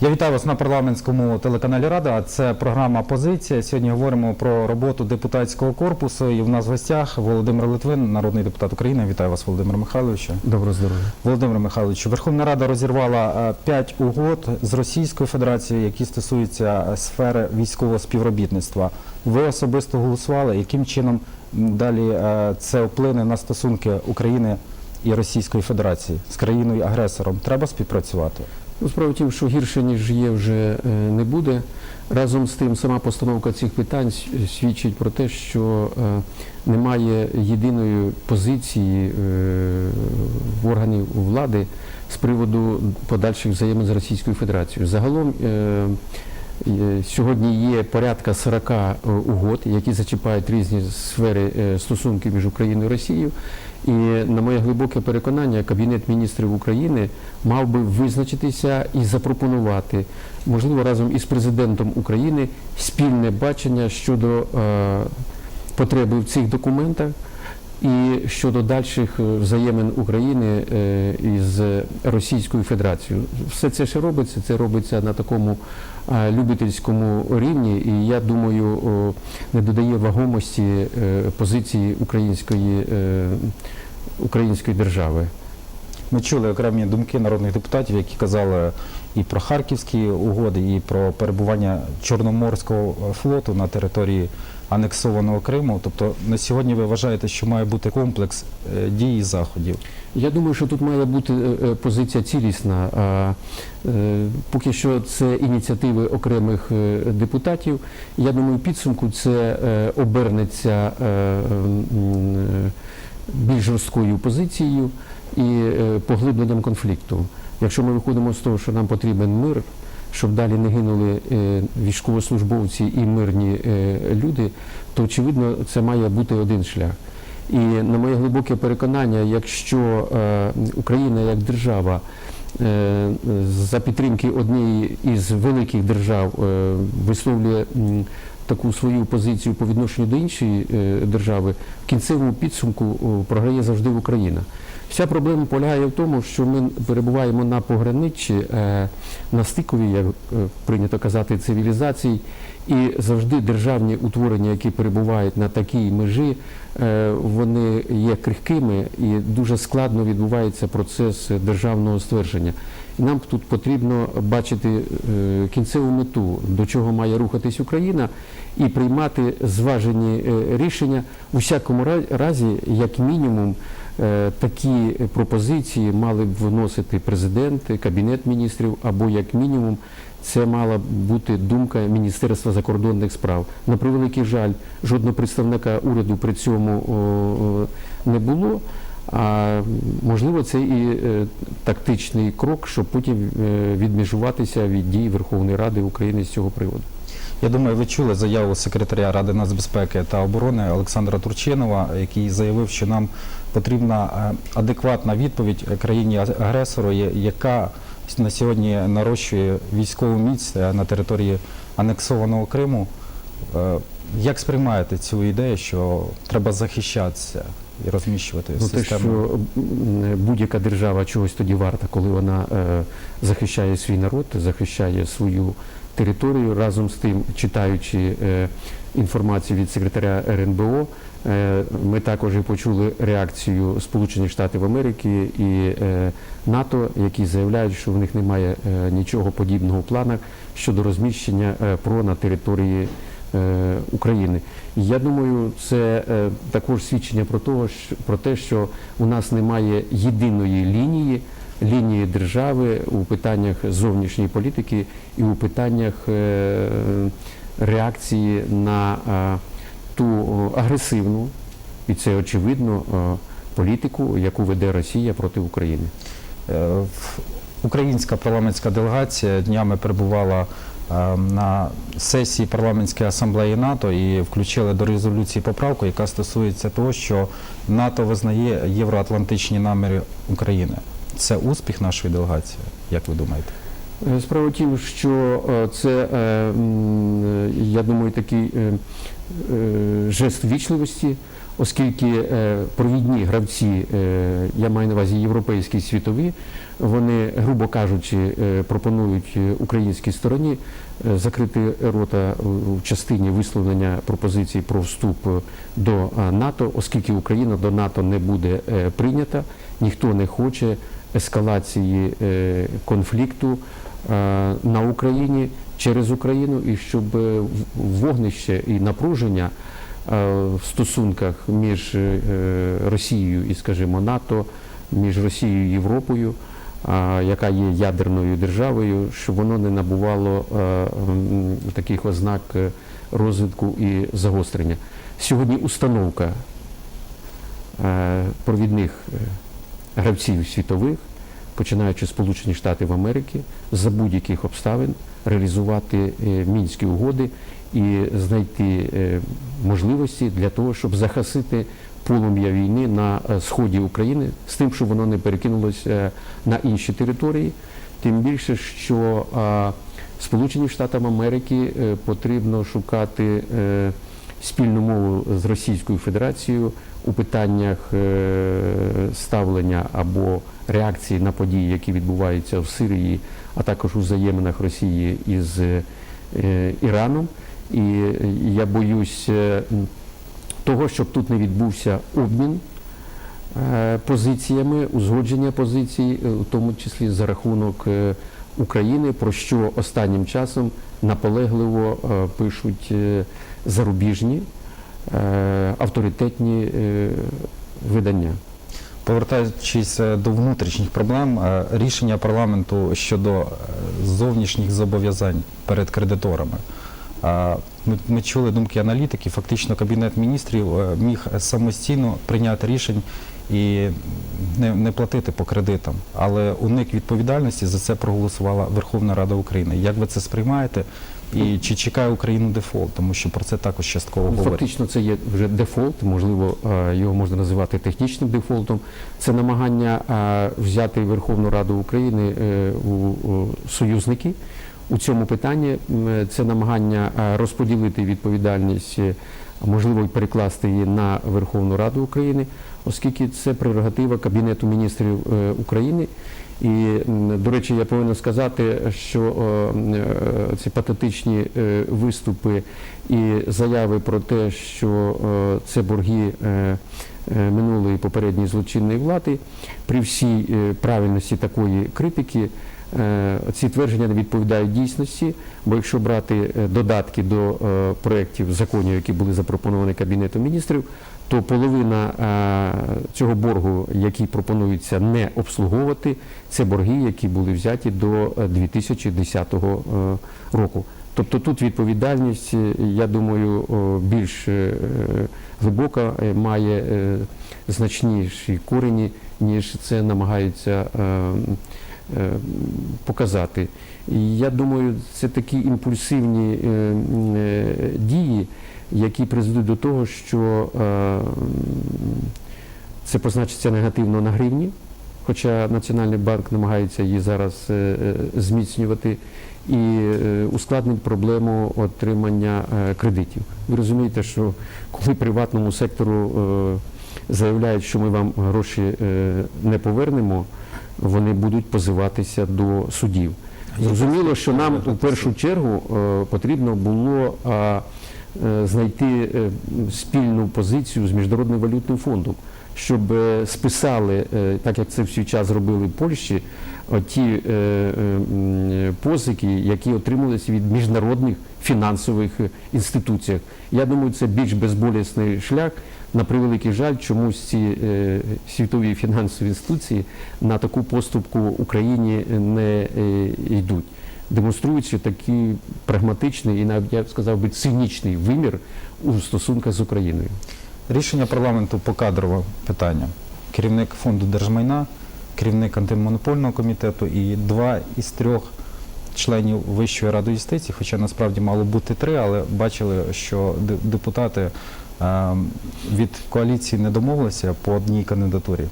Я вітаю вас на парламентському телеканалі Рада. Це програма Позиція. Сьогодні говоримо про роботу депутатського корпусу. І в нас в гостях Володимир Литвин, народний депутат України. Вітаю вас, Володимир Михайловичу. Доброго здоров'я. Володимир Михайлович, Верховна Рада розірвала е, п'ять угод з Російською Федерацією, які стосуються е, сфери військового співробітництва. Ви особисто голосували. Яким чином далі е, це вплине на стосунки України і Російської Федерації з країною агресором? Треба співпрацювати. Ну, справа в тім, що гірше, ніж є, вже е, не буде. Разом з тим, сама постановка цих питань свідчить про те, що е, немає єдиної позиції е, в органів влади з приводу подальших взаємин з Російською Федерацією. Загалом сьогодні є порядка 40 угод, які зачіпають різні сфери стосунків між Україною і Росією. І на моє глибоке переконання, Кабінет міністрів України мав би визначитися і запропонувати, можливо, разом із президентом України спільне бачення щодо е, потреби в цих документах і щодо дальших е, взаємин України е, із Російською Федерацією. Все це ще робиться, це робиться на такому е, любительському рівні, і я думаю, не додає вагомості позиції української, української держави. Ми чули окремі думки народних депутатів, які казали і про харківські угоди, і про перебування Чорноморського флоту на території анексованого Криму. Тобто на сьогодні ви вважаєте, що має бути комплекс е, дій і заходів. Я думаю, що тут має бути е, е, позиція цілісна. Поки що це ініціативи окремих депутатів. Я думаю, підсумку це обернеться більш жорсткою позицією і поглибленням конфлікту. Якщо ми виходимо з того, що нам потрібен мир, щоб далі не гинули е, військовослужбовці і мирні е, люди, то очевидно це має бути один шлях. І на моє глибоке переконання, якщо е, Україна як держава за підтримки однієї із великих держав висловлює таку свою позицію по відношенню до іншої держави, в кінцевому підсумку програє завжди Україна. Вся проблема полягає в тому, що ми перебуваємо на пограниччі, е, на стикові, як е, прийнято казати, цивілізацій, і завжди державні утворення, які перебувають на такій межі, е, вони є крихкими і дуже складно відбувається процес державного ствердження. Нам тут потрібно бачити кінцеву мету, до чого має рухатись Україна, і приймати зважені рішення у всякому разі, як мінімум. Е, Такі пропозиції мали б вносити президент, кабінет міністрів, або як мінімум це мала б бути думка Міністерства закордонних справ. На превеликий жаль, жодного представника уряду при цьому не було. А можливо, це і е, тактичний крок, щоб потім е, відмежуватися від дій Верховної Ради України з цього приводу. Я думаю, ви чули заяву секретаря Ради нацбезпеки та оборони Олександра Турчинова, який заявив, що нам потрібна е, адекватна відповідь країні агресору, яка на сьогодні нарощує військову міць е, на території анексованого Криму. Е, Як сприймаєте цю ідею, що треба захищатися і розміщувати Ну, те, систему? що будь-яка держава чогось тоді варта, коли вона захищає свій народ, захищає свою територію, разом з тим, читаючи е, інформацію від секретаря РНБО, е, ми також і почули реакцію Сполучених Штатів Америки і е, НАТО, які заявляють, що в них немає нічого подібного в планах щодо розміщення ПРО на території України. Я думаю, це також свідчення про того, що про те, що у нас немає єдиної лінії, лінії держави у питаннях зовнішньої політики і у питаннях е, реакції на е, ту агресивну, і це очевидно, е, політику, яку веде Росія проти України. Е, Українська парламентська делегація днями перебувала е, на сесії парламентської асамблеї НАТО і включили до резолюції поправку, яка стосується того, що НАТО визнає євроатлантичні наміри України. Це успіх нашої делегації, як ви думаєте? Е, Справа тім, що е, це, е, я думаю, такий жест вічливості, оскільки провідні гравці, я маю на увазі європейські світові, вони, грубо кажучи, пропонують українській стороні закрити рота в частині висловлення пропозицій про вступ до НАТО, оскільки Україна до НАТО не буде прийнята, ніхто не хоче ескалації е, конфлікту е, на Україні через Україну, і щоб е, вогнище і напруження в стосунках між Росією і, скажімо, НАТО, між Росією і Європою, яка є ядерною державою, щоб воно не набувало таких ознак розвитку і загострення. Сьогодні установка провідних гравців світових, починаючи з Сполучені Штатів Америки, за будь-яких обставин реалізувати е, мінські угоди і знайти е, можливості для того, щоб захисити полум'я війни на е, сході України з тим, щоб воно не перекинулося на інші території. Тим більше, що а, Сполученим Штатам Америки потрібно шукати спільну мову з Російською Федерацією у питаннях е, ставлення або реакції на події, які відбуваються в Сирії, а також у взаєминах Росії із е, Іраном. І я боюсь е, того, щоб тут не відбувся обмін позиціями, узгодження позицій, у тому числі за рахунок України, про що останнім часом наполегливо пишуть зарубіжні авторитетні е, видання. Повертаючись е, до внутрішніх проблем, е, рішення парламенту щодо е, зовнішніх зобов'язань перед кредиторами. Е, Ми, чули думки аналітиків. Фактично, кабінет міністрів е, міг самостійно прийняти рішень і не, не платити по кредитам, але уник відповідальності за це проголосувала Верховна Рада України. Як ви це сприймаєте? І чи чекає Україну дефолт? Тому що про це також частково Ну, говорять. Фактично, це є вже дефолт, можливо, е, його можна називати технічним дефолтом. Це намагання е, взяти Верховну Раду України е, у союзники у цьому питанні. Це намагання розподілити відповідальність, можливо, і перекласти її на Верховну Раду України, оскільки це прерогатива Кабінету міністрів України. І, до речі, я повинен сказати, що е, ці патетичні е, виступи і заяви про те, що це борги е, минулої попередньої злочинної влади, при всій правильності такої критики, ці твердження не відповідають дійсності, бо якщо брати е, додатки до е, проєктів законів, які були запропоновані Кабінетом міністрів, то половина е, цього боргу, який пропонується не обслуговувати, це борги, які були взяті до е, 2010 е, року. Тобто тут відповідальність, е, я думаю, більш е, глибока, е, має е, значніші корені, ніж це намагаються е, е, показати. І я думаю, це такі імпульсивні е, е, дії, які призведуть до того, що е, це позначиться негативно на гривні, хоча Національний банк намагається її зараз е, е, зміцнювати і е, ускладнить проблему отримання е, кредитів. Ви розумієте, що коли приватному сектору е, заявляють, що ми вам гроші е, не повернемо, вони будуть позиватися до судів. Зрозуміло, що нам у першу чергу е, потрібно було е, знайти е, спільну позицію з Міжнародним валютним фондом, щоб списали, так як це в свій час зробили в Польщі, ті позики, які отрималися від міжнародних фінансових е, інституцій. Я думаю, це більш безболісний шлях. На превеликий жаль, чомусь ці е, світові фінансові інституції на таку поступку Україні не е, йдуть, демонструючи такий прагматичний і навіть я б сказав би цинічний вимір у стосунках з Україною. Рішення парламенту по кадрове питання. Керівник фонду держмайна, керівник антимонопольного комітету і два із трьох членів Вищої ради юстиції, хоча насправді мало бути три, але бачили, що де- депутати е, від коаліції не домовилися по одній кандидатурі.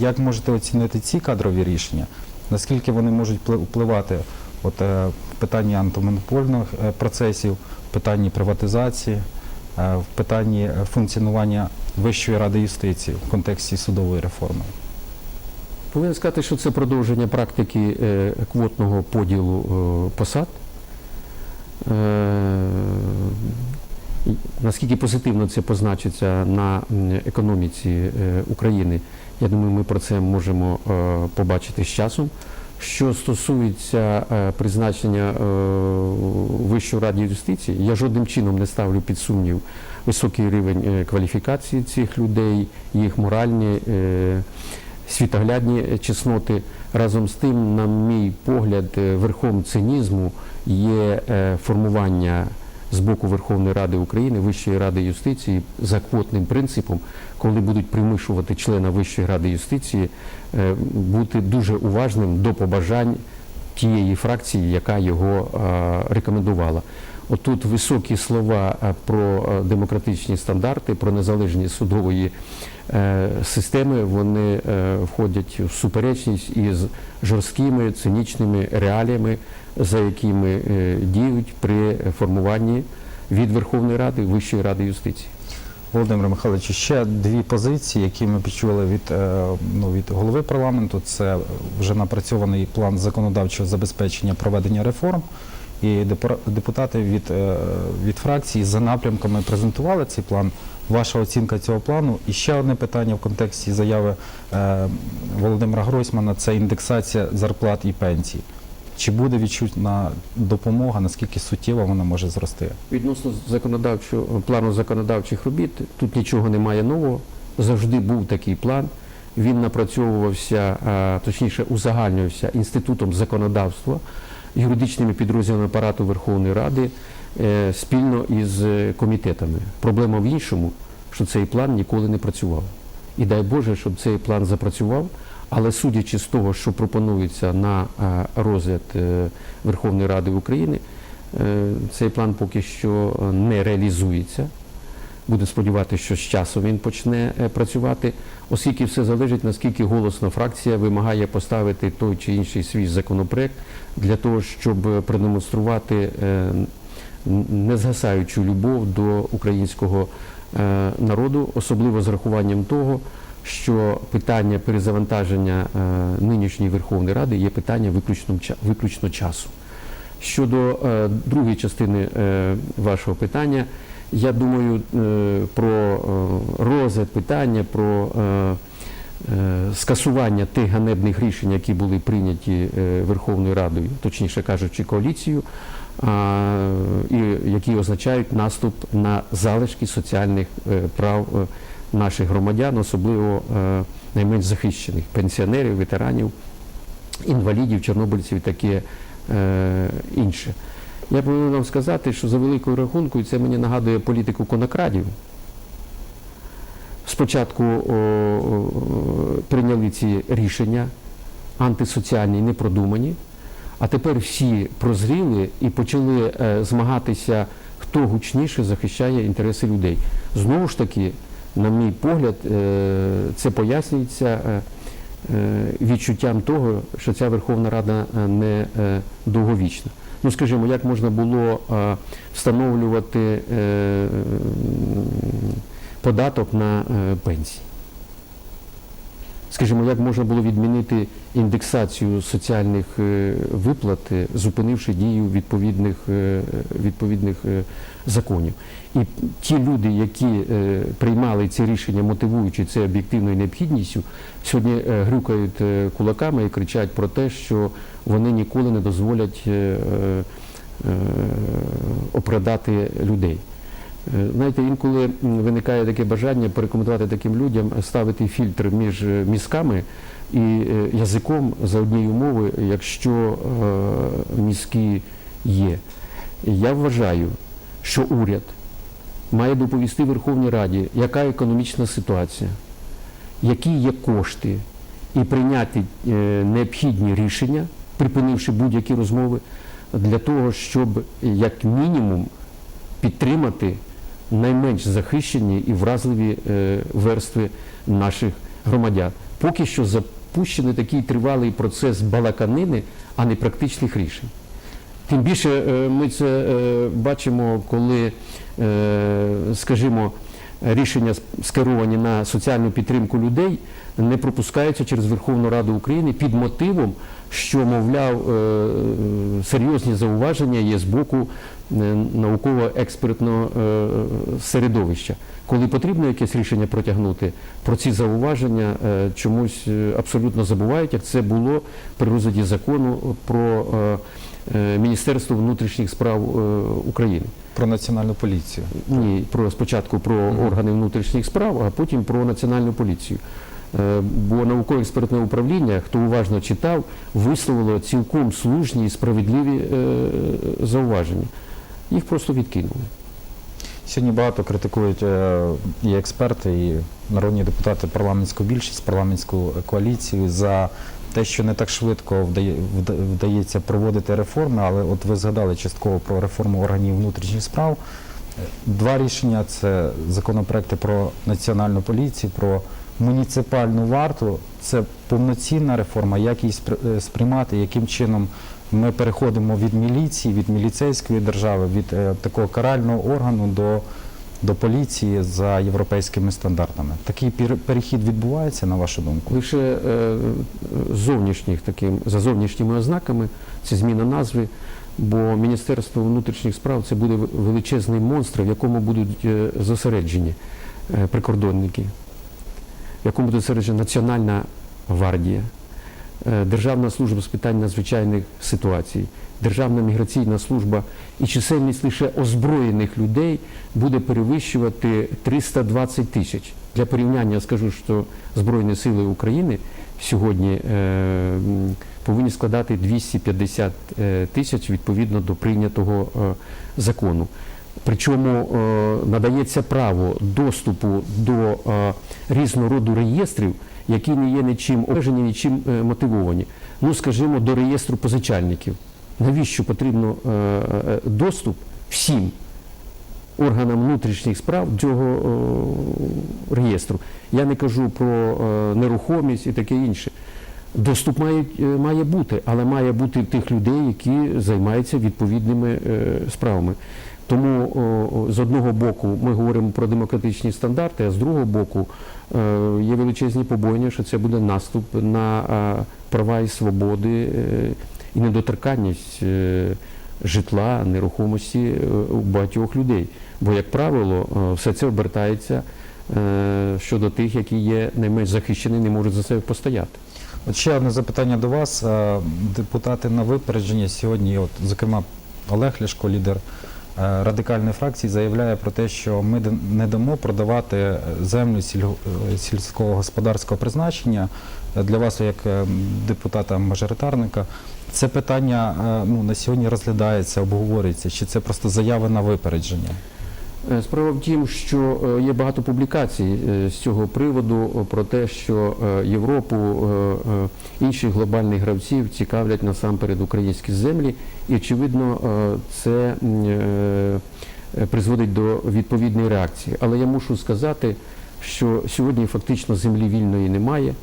Як можете оцінити ці кадрові рішення? Наскільки вони можуть впли- впливати от, е, в питанні антимонопольних е, процесів, в питанні приватизації, е, в питанні е, функціонування Вищої ради юстиції в контексті судової реформи? Повинен сказати, що це продовження практики е, квотного поділу е, посад. Е, Наскільки позитивно це позначиться на економіці України, я думаю, ми про це можемо побачити з часом. Що стосується призначення Вищої ради юстиції, я жодним чином не ставлю під сумнів високий рівень кваліфікації цих людей, їх моральні, світоглядні чесноти. Разом з тим, на мій погляд, е, верхом цинізму є е, формування з боку Верховної Ради України, Вищої ради юстиції за квотним принципом, коли будуть примушувати члена Вищої ради юстиції е, бути дуже уважним до побажань тієї фракції, яка його рекомендувала. Отут високі слова е, про е, демократичні стандарти, про незалежність судової е, системи, вони входять в суперечність із жорсткими цинічними реаліями, за якими діють при формуванні від Верховної Ради Вищої ради юстиції. Володимир Михайлович, ще дві позиції, які ми почули від, ну, від голови парламенту. Це вже напрацьований план законодавчого забезпечення проведення реформ. І депутати від, е, від фракції за напрямками презентували цей план. Ваша оцінка цього плану. І ще одне питання в контексті заяви е, Володимира Гройсмана це індексація зарплат і пенсій. Чи буде відчутна допомога, наскільки суттєво вона може зрости? Відносно законодавчого плану законодавчих робіт, тут нічого немає нового. Завжди був такий план. Він напрацьовувався, точніше, узагальнювався інститутом законодавства, юридичними підрозділами апарату Верховної Ради е, спільно із е, комітетами. Проблема в іншому, що цей план ніколи не працював. І дай Боже, щоб цей план запрацював. Але судячи з того, що пропонується на е, розгляд Верховної Ради України, Цей план поки що не реалізується. Будемо сподіватися, що з часом він почне працювати, оскільки все залежить, наскільки голосно фракція вимагає поставити той чи інший свій законопроект для того, щоб продемонструвати е, незгасаючу любов до українського е, народу, особливо з рахуванням того, що питання перезавантаження е, нинішньої Верховної Ради є питання виключно, виключно часу. Щодо другої частини вашого питання, я думаю е, про е, розгляд питання, про е, скасування тих ганебних рішень, які були прийняті Верховною Радою, точніше кажучи, коаліцією, які означають наступ на залишки соціальних прав наших громадян, особливо найменш захищених пенсіонерів, ветеранів, інвалідів, чорнобильців і таке інше. Я повинен вам сказати, що за великою рахункою це мені нагадує політику конокрадів. Спочатку о, о, прийняли ці рішення антисоціальні, непродумані, а тепер всі прозріли і почали е, змагатися, хто гучніше захищає інтереси людей. Знову ж таки, на мій погляд, е, це пояснюється е, е, відчуттям того, що ця Верховна Рада е, не е, довговічна. Ну, скажімо, як можна було е, встановлювати е, податок на е, пенсії? Скажімо, як можна було відмінити індексацію соціальних е, виплат, е, зупинивши дію відповідних, е, відповідних законів. І ті люди, які приймали ці рішення, мотивуючи це об'єктивною необхідністю, сьогодні грюкають кулаками і кричать про те, що вони ніколи не дозволять опродати людей. Е, Знаєте, інколи виникає таке бажання порекомендувати таким людям ставити фільтр між е, мізками і е, язиком за однією умови, якщо мізки є. Я вважаю, що уряд має доповісти Верховній Раді, яка економічна ситуація, які є кошти, і прийняти необхідні рішення, припинивши будь-які розмови, для того, щоб як мінімум підтримати найменш захищені і вразливі е, верстви наших громадян. Поки що запущений такий тривалий процес балаканини, а не практичних рішень. Тим більше е, ми це е, бачимо, коли, скажімо, рішення скеровані на соціальну підтримку людей, не пропускаються через Верховну Раду України під мотивом, що, мовляв, е, серйозні зауваження є з боку е, науково-експертного е, середовища. Коли потрібно якесь рішення протягнути, про ці зауваження чомусь абсолютно забувають, як це було при розгляді закону про е, Міністерство внутрішніх справ е, України. Про національну поліцію. Ні, про спочатку про органи внутрішніх справ, а потім про національну поліцію. Е, Бо науково-експертне управління, хто уважно читав, висловило цілком слушні і справедливі зауваження. Їх просто відкинули. Сьогодні багато критикують е, і експерти, і народні депутати парламентську більшість, парламентську коаліцію за те, що не так швидко вдається проводити реформи, але от ви згадали частково про реформу органів внутрішніх справ. Два рішення це законопроекти про національну поліцію, про муніципальну варту. Це повноцінна реформа, як її е, сприймати, яким чином ми переходимо від міліції, від міліцейської держави, від е, такого карального органу до, до поліції за європейськими стандартами. Такий перехід відбувається, на вашу думку? Лише е, зовнішніх таким, за зовнішніми ознаками це зміна назви, бо Міністерство внутрішніх справ це буде величезний монстр, в якому будуть е, зосереджені е, прикордонники, в якому буде зосереджена Національна гвардія, Державна служба з питань надзвичайних ситуацій, Державна міграційна служба і чисельність лише озброєних людей буде перевищувати 320 тисяч. Для порівняння скажу, що Збройні сили України сьогодні е, повинні складати 250 е, тисяч відповідно до прийнятого е, закону. Причому е, надається право доступу до е, різного роду реєстрів, які не є нічим обмежені, нічим е, мотивовані. Ну, скажімо, до реєстру позичальників. Навіщо потрібно доступ всім органам внутрішніх справ цього реєстру? Я не кажу про нерухомість і таке інше. Доступ має, має бути, але має бути тих людей, які займаються відповідними справами. Тому з одного боку ми говоримо про демократичні стандарти, а з другого боку е, є величезні побоєння, що це буде наступ на е, права і свободи е, і недоторканність е, житла, нерухомості е, у багатьох людей. Бо, як правило, е, все це обертається е, щодо тих, які є найменш захищені, не можуть за себе постояти. От ще одне запитання до вас. Е, Депутати на випередження сьогодні, от, зокрема, Олег Ляшко, лідер е, радикальної фракції, заявляє про те, що ми не дамо продавати е, землю е, сільського господарського призначення Е, для вас, як е, депутата-мажоритарника. Це питання е, ну, на сьогодні розглядається, обговорюється, чи це просто заяви на випередження? Е, Справа в тім, що е, є багато публікацій е, з цього приводу про те, що Європу, інших глобальних гравців цікавлять насамперед українські землі, і очевидно, це призводить до відповідної реакції. Але я мушу сказати, що сьогодні фактично землі вільної немає.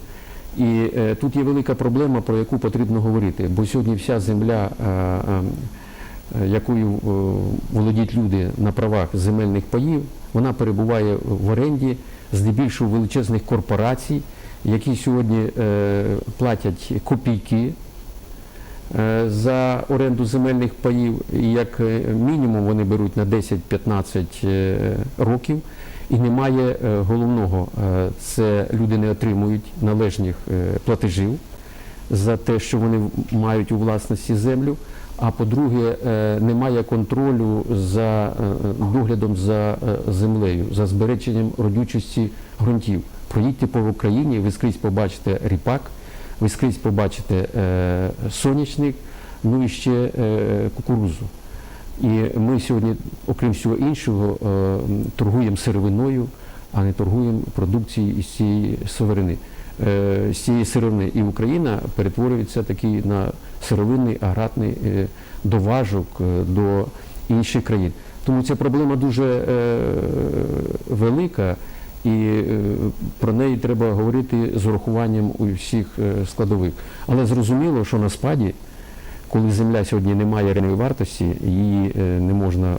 І тут є велика проблема, про яку потрібно говорити, бо сьогодні вся земля, якою е, володіють люди на правах земельних паїв, вона перебуває в оренді здебільшого величезних корпорацій, які сьогодні е, платять копійки е, за оренду земельних паїв, і як мінімум вони беруть на 10-15 е, років. І немає головного, це люди не отримують належних платежів за те, що вони мають у власності землю. А по-друге, е, немає контролю за е, доглядом за е, землею, за збереженням родючості ґрунтів. Проїдьте по Україні, ви скрізь побачите ріпак, ви скрізь побачите сонячник, ну і ще кукурузу. І ми сьогодні, окрім всього іншого, торгуємо сировиною, а не торгуємо продукцією із цієї сировини. Е, З цієї сировини. І Україна перетворюється такий на сировинний аграрний е, доважок е, до інших країн. Тому ця проблема дуже велика, і про неї треба говорити з урахуванням усіх складових. Але зрозуміло, що на спаді коли земля сьогодні не має реальної вартості, її не можна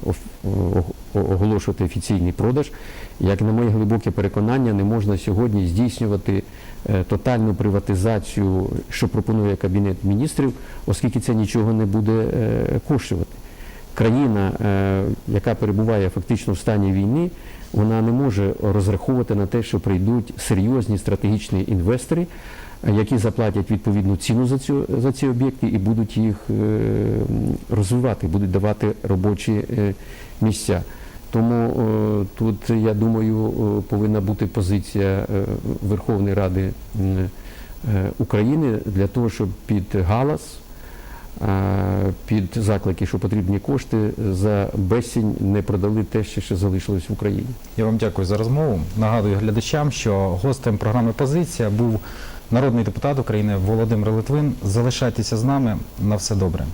оголошувати офіційний продаж. Як на моє глибоке переконання, не можна сьогодні здійснювати тотальну приватизацію, що пропонує Кабінет міністрів, оскільки це нічого не буде е, коштувати. Країна, е, яка перебуває фактично в стані війни, вона не може розраховувати на те, що прийдуть серйозні стратегічні інвестори, е, які заплатять відповідну ціну за, цю, за ці об'єкти і будуть їх е, розвивати, будуть давати робочі е, місця. Тому е, тут, я думаю, е, повинна бути позиція е, Верховної Ради України для того, щоб під галас, під заклики, що потрібні кошти, за безцінь не продали те, що ще залишилось в Україні. Я вам дякую за розмову. Нагадую глядачам, що гостем програми Позиція був народний депутат України Володимир Литвин. Залишайтеся з нами. На все добре.